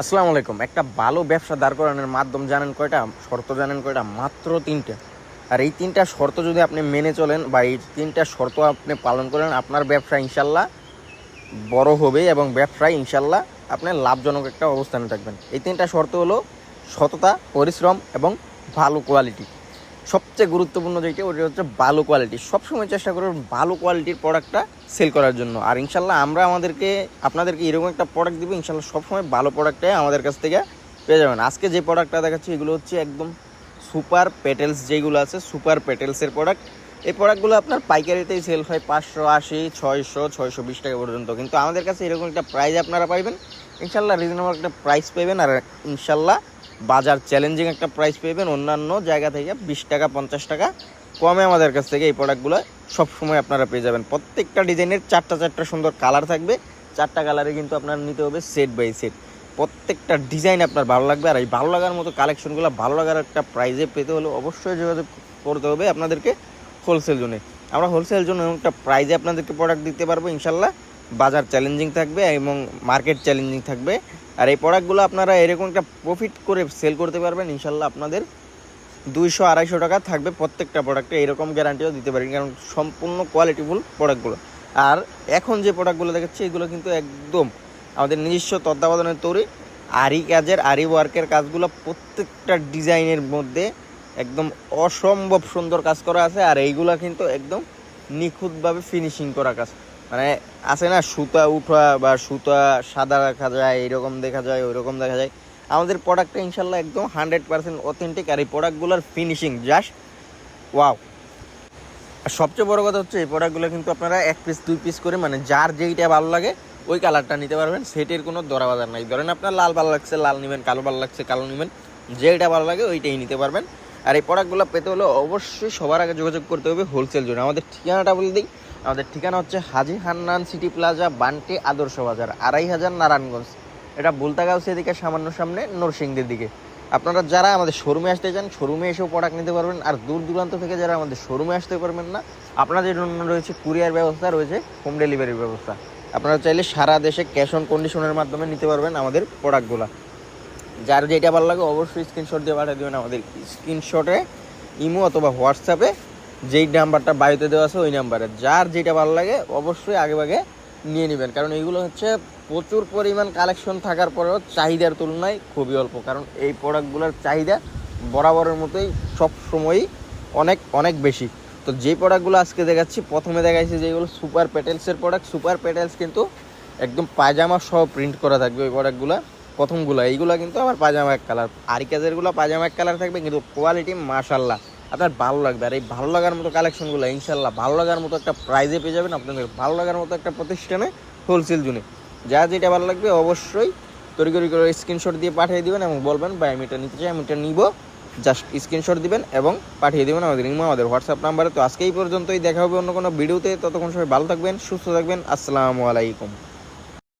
আসসালামু আলাইকুম। একটা ভালো ব্যবসা দাঁড় করানোর মাধ্যম জানেন কয়টা? শর্ত জানেন কয়টা? মাত্র তিনটা। আর এই তিনটা শর্ত যদি আপনি মেনে চলেন বা এই তিনটা শর্ত আপনি পালন করেন, আপনার ব্যবসা ইনশাল্লাহ বড় হবে এবং ব্যবসায় ইনশাল্লাহ আপনি লাভজনক একটা অবস্থানে থাকবেন। এই তিনটা শর্ত হলো সততা, পরিশ্রম এবং ভালো কোয়ালিটি সবচেয়ে গুরুত্বপূর্ণ যেটা, ওটা হচ্ছে ভালো কোয়ালিটি সবসময় চেষ্টা করবেন ভালো কোয়ালিটির প্রোডাক্টটা সেল করার জন্য। আর ইনশাল্লাহ আমরা আমাদেরকে, আপনাদেরকে এরকম একটা প্রোডাক্ট দিব, ইনশাল্লাহ সবসময় ভালো প্রোডাক্টটাই আমাদের কাছ থেকে পেয়ে যাবেন। আজকে যে প্রোডাক্টটা দেখাচ্ছি, এগুলো হচ্ছে একদম সুপার পেটেলস যেগুলো আছে সুপার পেটেলসের প্রোডাক্ট এই প্রোডাক্টগুলো আপনার পাইকারিতেই সেল হয় পাঁচশো আশি, ছয়শো ছয়শো বিশ টাকা পর্যন্ত। কিন্তু আমাদের কাছে এরকম একটা প্রাইস আপনারা পাইবেন। ইনশাল্লাহ রিজনেবল একটা প্রাইস পাবেন আর ইনশাল্লাহ বাজার চ্যালেঞ্জিং একটা প্রাইস পাবেন অন্যান্য জায়গা থেকে বিশ টাকা, পঞ্চাশ টাকা কমে আমাদের কাছ থেকে এই প্রোডাক্টগুলো সবসময় আপনারা পেয়ে যাবেন। প্রত্যেকটা ডিজাইনের চারটা চারটা সুন্দর কালার থাকবে। চারটা কালারে কিন্তু আপনার নিতে হবে সেট বাই সেট প্রত্যেকটা ডিজাইন আপনার ভালো লাগবে। আর এই ভালো লাগার মতো কালেকশনগুলো ভালো লাগার একটা প্রাইজে পেতে হলে অবশ্যই যোগাযোগ করতে হবে আপনাদেরকে হোলসেল জোনে আমরা হোলসেল জন্য একটা প্রাইজে আপনাদেরকে প্রোডাক্ট দিতে পারব ইনশাল্লাহ বাজার চ্যালেঞ্জিং থাকবে এবং মার্কেট চ্যালেঞ্জিং থাকবে। আর এই প্রোডাক্টগুলো আপনারা এরকম একটা প্রফিট করে সেল করতে পারবেন, ইনশাল্লাহ আপনাদের দুইশো আড়াইশো টাকা থাকবে প্রত্যেকটা প্রোডাক্টে এরকম গ্যারান্টিও দিতে পারেন, কারণ সম্পূর্ণ কোয়ালিটিফুল প্রোডাক্টগুলো আর এখন যে প্রোডাক্টগুলো দেখাচ্ছি, এগুলো কিন্তু একদম আমাদের নিজস্ব তত্ত্বাবধানের তৈরি। আরি কাজের, আরি ওয়ার্কের কাজগুলো প্রত্যেকটা ডিজাইনের মধ্যে একদম অসম্ভব সুন্দর কাজ করা আছে। আর এইগুলা কিন্তু একদম নিখুঁতভাবে ফিনিশিং করা কাজ। মানে আছে না, সুতা উঠা বা সুতা সাদা দেখা যায়, এরকম দেখা যায়, ওইরকম দেখা যায়। আমাদের প্রোডাক্টটা ইনশাল্লাহ একদম হান্ড্রেড পার্সেন্ট অথেন্টিক আর এই প্রোডাক্টগুলোর ফিনিশিং জাস্ট ওয়াও আর সবচেয়ে বড় কথা হচ্ছে, এই প্রোডাক্টগুলো কিন্তু আপনারা এক পিস দুই পিস করে মানে যার যেইটা ভালো লাগে, ওই কালারটা নিতে পারবেন। সেটের কোনো দরা বাজার নাই। ধরেন আপনার লাল ভালো লাগছে, লাল নেবেন, কালো ভালো লাগছে, কালো নেবেন, যেইটা ভালো লাগে ওইটাই নিতে পারবেন। আর এই প্রোডাক্টগুলো পেতে হলে অবশ্যই সবার আগে যোগাযোগ করতে হবে হোলসেল জন্য। আমাদের ঠিকানাটা বলে দিই আমাদের ঠিকানা হচ্ছে হাজি হান্নান সিটি প্লাজা, বান্টি আদর্শ বাজার, আড়াই হাজার নারায়ণগঞ্জ। এটা বুলতাগাঁও সেদিকে সামান্য সামনে নরসিংদের দিকে। আপনারা যারা আমাদের শোরুমে আসতে চান শোরুমে এসেও প্রোডাক্ট নিতে পারবেন, আর দূর দূরান্ত থেকে যারা আমাদের শোরুমে আসতে পারবেন না, আপনাদের জন্য রয়েছে কুরিয়ার ব্যবস্থা, রয়েছে হোম ডেলিভারির ব্যবস্থা। আপনারা চাইলে সারা দেশে ক্যাশ অন কন্ডিশনের মাধ্যমে নিতে পারবেন আমাদের প্রোডাক্টগুলো যার যেটা ভালো লাগে, অবশ্যই স্ক্রিনশট দিয়ে পাঠিয়ে দেবেন আমাদের স্ক্রিনশটে ইমো অথবা হোয়াটসঅ্যাপে। যেই নাম্বারটা বাড়িতে দেওয়া আছে ওই নাম্বারে। যার যেটা ভালো লাগে অবশ্যই আগে ভাগে নিয়ে নেবেন। কারণ এইগুলো হচ্ছে প্রচুর পরিমাণ কালেকশন থাকার পরেও চাহিদার তুলনায় খুবই অল্প। কারণ এই প্রোডাক্টগুলোর চাহিদা বরাবরের মতোই সব সময়ই অনেক অনেক বেশি। তো যে প্রোডাক্টগুলো আজকে দেখাচ্ছি, প্রথমে দেখাইছি যেগুলো সুপার প্যাটেলসের প্রোডাক্ট। সুপার প্যাটেলস কিন্তু একদম পায়জামা সহ প্রিন্ট করা থাকবে ওই প্রোডাক্টগুলো, প্রথমগুলো। এইগুলো কিন্তু আমার পায়জামা এক কালার। আরি কাজেরগুলো পায়জামা এক কালার থাকবে, কিন্তু কোয়ালিটি মাশাল্লাহ আপনার ভালো লাগবে। আর এই ভালো লাগার মতো কালেকশনগুলো ইনশাল্লাহ ভালো লাগার মতো একটা প্রাইজে পেয়ে যাবেন আপনাদের। ভালো লাগার মতো একটা প্রতিষ্ঠানে হোলসেল জুনে। যা যেটা ভালো লাগবে অবশ্যই তৈরি করে করে স্ক্রিনশট দিয়ে পাঠিয়ে দেবেন এবং বলবেন, ভাই, আমি এটা নিতে চাই, আমি এটা নিব। জাস্ট স্ক্রিনশট দিবেন এবং পাঠিয়ে দেবেন আমাদের ইমো, আমাদের হোয়াটসঅ্যাপ নাম্বারে তো আজকে এই পর্যন্তই। দেখা হবে অন্য কোনো ভিডিওতে ততক্ষণ সবাই ভালো থাকবেন, সুস্থ থাকবেন। আসসালামু আলাইকুম।